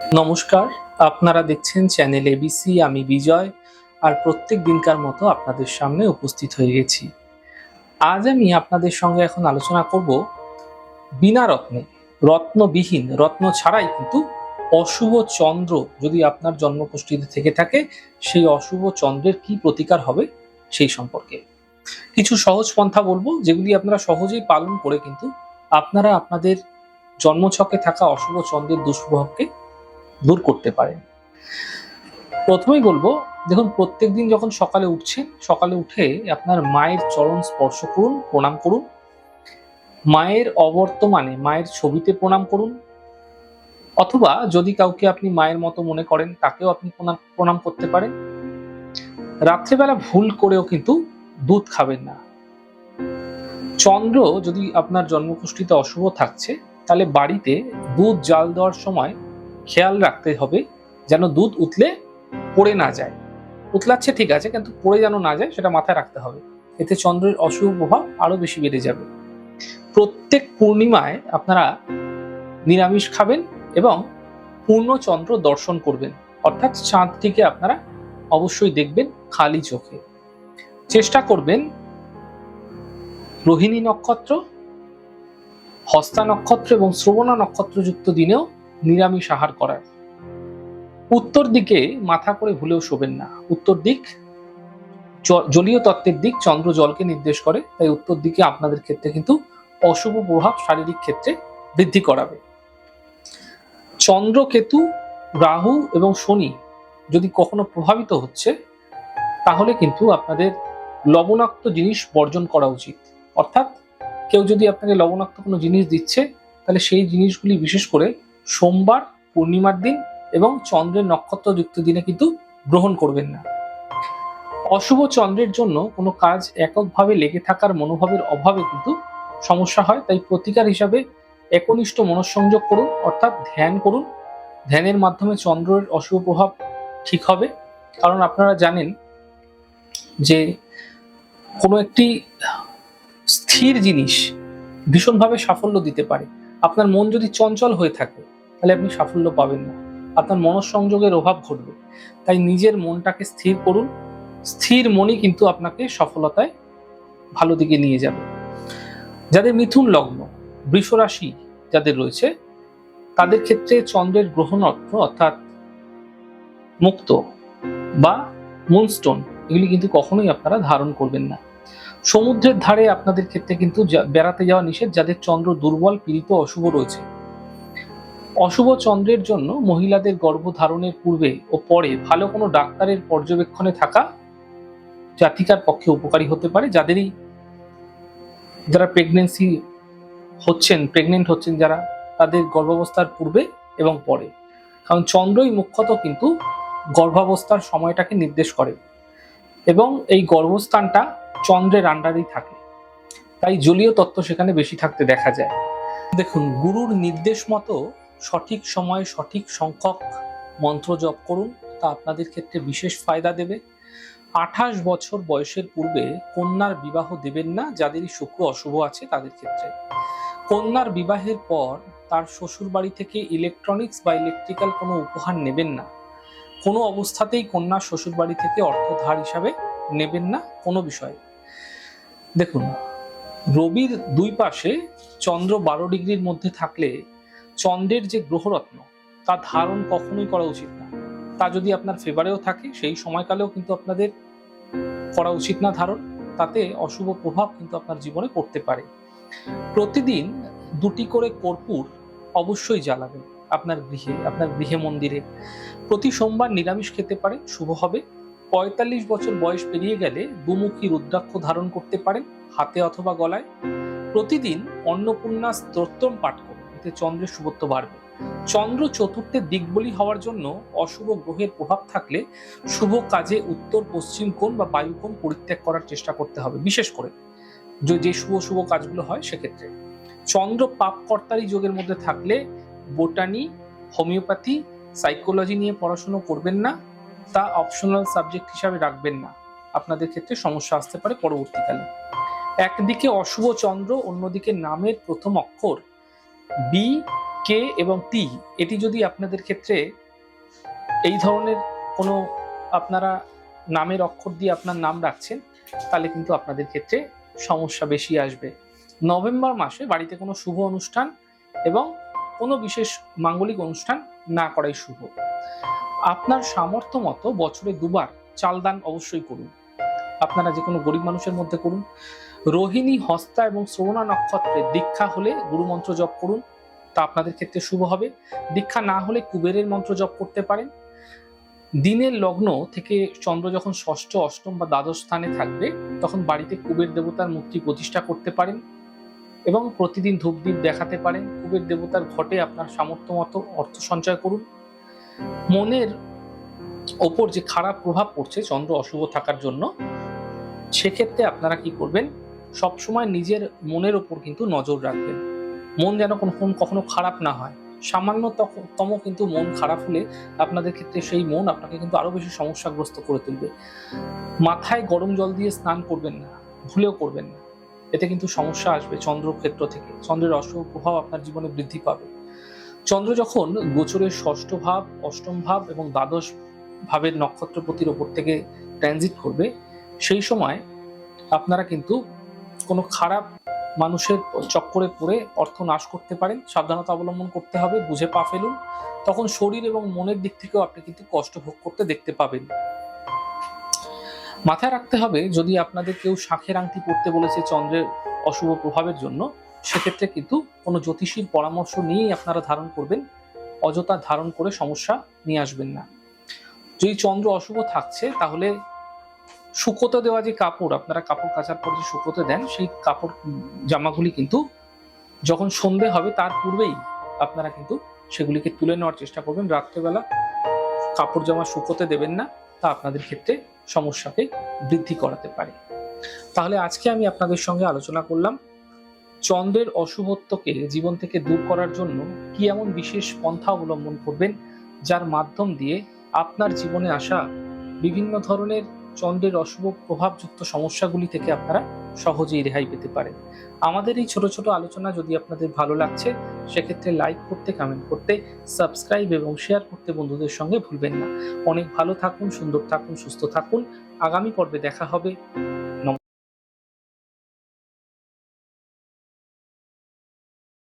নমস্কার, আপনারা দেখছেন চ্যানেল এবিসি আমি বিজয়, আর প্রত্যেক দিনকার মতো আপনাদের সামনে উপস্থিত হয়ে গেছি। আজ আমি আপনাদের সঙ্গে এখন আলোচনা করব বিনা রত্নে, রত্নবিহীন, রত্ন ছাড়াই কিন্তু অশুভ চন্দ্র যদি আপনার জন্মপুষ্টিতে থেকে থাকে, সেই অশুভ চন্দ্রের কি প্রতিকার হবে সেই সম্পর্কে। কিছু সহজ পন্থা বলব, যেগুলি আপনারা সহজেই পালন করে কিন্তু আপনারা আপনাদের জন্মছকে থাকা অশুভ চন্দ্রের দুষ্প্রভাবকে দূর করতে পারেন। প্রথমেই বলব, দেখুন, প্রত্যেকদিন যখন সকালে উঠছেন সকালে উঠে আপনার মায়ের চরণ স্পর্শ করুন, প্রণাম করুন। মায়ের অবর্তমানে, মায়ের ছবিতে প্রণাম করুন। অথবা যদি কাউকে আপনি মায়ের মতো মনে করেন, তাকেও আপনি প্রণাম করতে পারেন। রাত্রেবেলা ভুল করেও কিন্তু দুধ খাবেন না। চন্দ্র যদি আপনার জন্মকুষ্ঠিতে অশুভ থাকছে, তাহলে বাড়িতে দুধ জাল দেওয়ার সময় খেয়াল রাখতে হবে যেন দুধ উতলে পড়ে না যায়। উতলাচ্ছে ঠিক আছে, কিন্তু পড়ে যেন না যায় সেটা মাথায় রাখতে হবে। এতে চন্দ্রের অশুভ প্রভাব আরও বেশি বেড়ে যাবে। প্রত্যেক পূর্ণিমায় আপনারা নিরামিষ খাবেন এবং পূর্ণচন্দ্র দর্শন করবেন। অর্থাৎ চাঁদটিকে আপনারা অবশ্যই দেখবেন খালি চোখে। চেষ্টা করবেন রোহিণী নক্ষত্র, হস্তা নক্ষত্র এবং শ্রবণা নক্ষত্রযুক্ত দিনেও নিরামিষ আহার করার। উত্তর দিকে মাথা করে ভুলেও শোবেন না। উত্তর দিক জলীয় তত্ত্বের দিক চন্দ্র জলকে নির্দেশ করে, তাই উত্তর দিকে আপনাদের ক্ষেত্রে কিন্তু অশুভ প্রভাব শারীরিক ক্ষেত্রে বৃদ্ধি করাবে। চন্দ্র কেতু রাহু এবং শনি যদি কখনো প্রভাবিত হচ্ছে, তাহলে কিন্তু আপনাদের লবণাক্ত জিনিস বর্জন করা উচিত। অর্থাৎ কেউ যদি আপনাকে লবণাক্ত কোনো জিনিস দিচ্ছে, তাহলে সেই জিনিসগুলি বিশেষ করে সোমবার, পূর্ণিমার দিন এবং চন্দ্রের নক্ষত্রযুক্ত দিনে কিন্তু গ্রহণ করবেন না। অশুভ চন্দ্রের জন্য কোনো কাজ এককভাবে লেগে থাকার মনোভাবের অভাবে কিন্তু সমস্যা হয়, তাই প্রতিকার হিসাবে একনিষ্ঠ মনঃসংযোগ করুন, অর্থাৎ ধ্যান করুন। ধ্যানের মাধ্যমে চন্দ্রের অশুভ প্রভাব ঠিক হবে। কারণ আপনারা জানেন যে কোনো একটি স্থির জিনিস ভীষণভাবে সাফল্য দিতে পারে। আপনার মন যদি চঞ্চল হয়ে থাকে তাহলে আপনি সাফল্য পাবেন না। আপনার মনঃসংযোগের অভাব ঘটবে। তাই নিজের মনটাকে স্থির করুন। স্থির মনই কিন্তু আপনাকে সফলতায় ভালো দিকে নিয়ে যাবে। যাদের মিথুন লগ্ন বৃষ রাশি যাদের রয়েছে, তাদের ক্ষেত্রে চন্দ্রের গ্রহণ অর্থ অর্থাৎ মুক্ত বা মুনস্টোন এগুলি কিন্তু কখনোই আপনারা ধারণ করবেন না। সমুদ্রের ধারে আপনাদের ক্ষেত্রে কিন্তু বেড়াতে যাওয়া নিষেধ। যাদের চন্দ্র দুর্বল, পীড়িত, অশুভ রয়েছে অশুভ চন্দ্রের জন্য মহিলাদের গর্ভধারণের পূর্বে ও পরে ভালো কোনো ডাক্তারের পর্যবেক্ষণে থাকা জাতিকার পক্ষে উপকারী হতে পারে। যাদেরই যারা প্রেগনেন্সি হচ্ছেন প্রেগনেন্ট হচ্ছেন, যারা তাদের গর্ভাবস্থার পূর্বে এবং পরে। কারণ চন্দ্রই মুখ্যত কিন্তু গর্ভাবস্থার সময়টাকে নির্দেশ করে এবং এই গর্ভস্থানটা চন্দ্রের আন্ডারেই থাকে। তাই জলীয় তত্ত্ব সেখানে বেশি থাকতে দেখা যায়। দেখুন, গুরুর নির্দেশ মতো সঠিক সময়ে সঠিক সংখ্যক মন্ত্র জপ করুন, তা আপনাদের ক্ষেত্রে বিশেষ ফায়দা দেবে। আঠাশ বছর বয়সের পূর্বে কন্যার বিবাহ দেবেন না, যাদেরই শুক্র অশুভ আছে তাদের ক্ষেত্রে। কন্যার বিবাহের পর তার শ্বশুর বাড়ি থেকে ইলেকট্রনিক্স বা ইলেকট্রিক্যাল কোনো উপহার নেবেন না। কোনো অবস্থাতেই কন্যা শ্বশুর বাড়ি থেকে অর্থ ধার হিসাবে নেবেন না, কোনো বিষয়ে। দেখুন, রবির দুই পাশে চন্দ্র বারো ডিগ্রির মধ্যে থাকলে চন্দ্রের যে গ্রহরত্ন, তা ধারণ কখনোই করা উচিত না। তা যদি আপনার ফেভারেও থাকে, সেই সময়কালেও কিন্তু আপনাদের করা উচিত না ধারণ। তাতে অশুভ প্রভাব কিন্তু আপনার জীবনে পড়তে পারে। প্রতিদিন দুটি করে কর্পূর অবশ্যই জ্বালাবেন আপনার গৃহে আপনার গৃহে মন্দিরে। প্রতি সোমবার নিরামিষ খেতে পারে, শুভ হবে। পঁয়তাল্লিশ বছর বয়স পেরিয়ে গেলে দুমুখী রুদ্রাক্ষ ধারণ করতে পারেন, হাতে অথবা গলায়। প্রতিদিন অন্নপূর্ণা স্তোত্রম পাঠ করুন। এতে চন্দ্রের শুভত্ব বাড়বে। চন্দ্র চতুর্থের দিকবলি হওয়ার জন্য অশুভ গ্রহের প্রভাব থাকলে শুভ কাজে উত্তর, পশ্চিম কোণ বা বায়ু কোণ পরিত্যাগ করার চেষ্টা করতে হবে, বিশেষ করে যে শুভ শুভ কাজগুলো হয় সেক্ষেত্রে। চন্দ্র পাপকর্তারি যোগের মধ্যে থাকলে বোটানি, হোমিওপ্যাথি, সাইকোলজি নিয়ে পড়াশুনো করবেন না, তা অপশনাল সাবজেক্ট হিসাবে রাখবেন না। আপনাদের ক্ষেত্রে সমস্যা আসতে পারে পরবর্তীকালে। একদিকে অশুভ চন্দ্র, অন্যদিকে নামের প্রথম অক্ষর বি কে এবং টি এটি যদি আপনাদের ক্ষেত্রে এই ধরনের কোনো আপনারা নামের অক্ষর দিয়ে আপনার নাম রাখছেন, তাহলে কিন্তু আপনাদের ক্ষেত্রে সমস্যা বেশি আসবে। নভেম্বর মাসে বাড়িতে কোনো শুভ অনুষ্ঠান এবং কোনো বিশেষ মাঙ্গলিক অনুষ্ঠান না করাই শুভ। আপনার সামর্থ্য মতো বছরে দুবার চাল দান অবশ্যই করুন। আপনারা যে কোনো গরিব মানুষের মধ্যে করুন। রোহিণী, হস্তা এবং শ্রবণা নক্ষত্রে দীক্ষা হলে গুরুমন্ত্র জপ করুন। তা আপনাদের ক্ষেত্রে শুভ হবে। দীক্ষা না হলে কুবেরের মন্ত্র জপ করতে পারেন। দিনের লগ্ন থেকে চন্দ্র যখন ষষ্ঠ, অষ্টম বা দ্বাদশ স্থানে থাকবে, তখন বাড়িতে কুবের দেবতার মূর্তি প্রতিষ্ঠা করতে পারেন এবং প্রতিদিন ধূপদীপ দেখাতে পারেন। কুবের দেবতার ঘটে আপনার সামর্থ্য মতো অর্থ সঞ্চয় করুন। মনের ওপর যে খারাপ প্রভাব পড়ছে, চন্দ্র অশুভ থাকার জন্য, সেক্ষেত্রে আপনারা কি করবেন? সবসময় নিজের মনের ওপর কিন্তু নজর রাখবেন মন যেন কখনো কখনো খারাপ না হয়। সামান্যতম কিন্তু মন খারাপ হলে আপনাদের ক্ষেত্রে সেই মন আপনাকে কিন্তু আরও বেশি সমস্যাগ্রস্ত করে তুলবে। মাথায় গরম জল দিয়ে স্নান করবেন না, ভুলেও করবেন না। এতে কিন্তু সমস্যা আসবে চন্দ্র ক্ষেত্র থেকে। চন্দ্রের অশুভ প্রভাব আপনার জীবনে বৃদ্ধি পাবে। চন্দ্র যখন গোচরের ষষ্ঠ ভাব, অষ্টম ভাব এবং দ্বাদশ ভাবের নক্ষত্রপতির ওপর থেকে ট্রানজিট করবে, সেই সময় আপনারা কিন্তু কোনো খারাপ মানুষের চক্করে পড়ে অর্থ নাশ করতে পারেন, সাবধানতা অবলম্বন করতে হবে, বুঝে পা ফেলুন। তখন শরীর এবং মনের দিক থেকেও আপনি কিন্তু কষ্ট ভোগ করতে দেখতে পাবেন। মাথায় রাখতে হবে, যদি আপনাদের কেউ শাঁখের আংটি পড়তে বলেছে চন্দ্রের অশুভ প্রভাবের জন্য, সেক্ষেত্রে কিন্তু কোনো জ্যোতিষীর পরামর্শ নিয়েই আপনারা ধারণ করবেন, অযথা ধারণ করে সমস্যা নিয়ে আসবেন না। যদি চন্দ্র অশুভ থাকছে, তাহলে শুকোতে দেওয়া যে কাপড়, আপনারা কাপড় কাচার পর যে শুকোতে দেন, সেই কাপড় জামাগুলি কিন্তু যখন সন্ধে হবে, তার পূর্বেই আপনারা কিন্তু সেগুলিকে তুলে নেওয়ার চেষ্টা করবেন। রাত্রেবেলা কাপড় জামা শুকোতে দেবেন না, তা আপনাদের ক্ষেত্রে সমস্যাকে বৃদ্ধি করাতে পারে। তাহলে আজকে আমি আপনাদের সঙ্গে আলোচনা করলাম, চন্দ্রের অশুভত্বকে জীবন থেকে দূর করার জন্য কি এমন বিশেষ পন্থা অবলম্বন করবেন, যার মাধ্যম দিয়ে আপনার জীবনে আসা বিভিন্ন ধরনের চন্দ্রের অশুভ প্রভাবযুক্ত সমস্যাগুলি থেকে আপনারা সহজেই রেহাই পেতে পারেন। আমাদের এই ছোট ছোট আলোচনা যদি আপনাদের ভালো লাগছে, সেক্ষেত্রে লাইক করতে কমেন্ট করতে সাবস্ক্রাইব এবং শেয়ার করতে বন্ধুদের সঙ্গে ভুলবেন না। অনেক ভালো থাকুন, সুন্দর থাকুন, সুস্থ থাকুন। আগামী পর্বে দেখা হবে।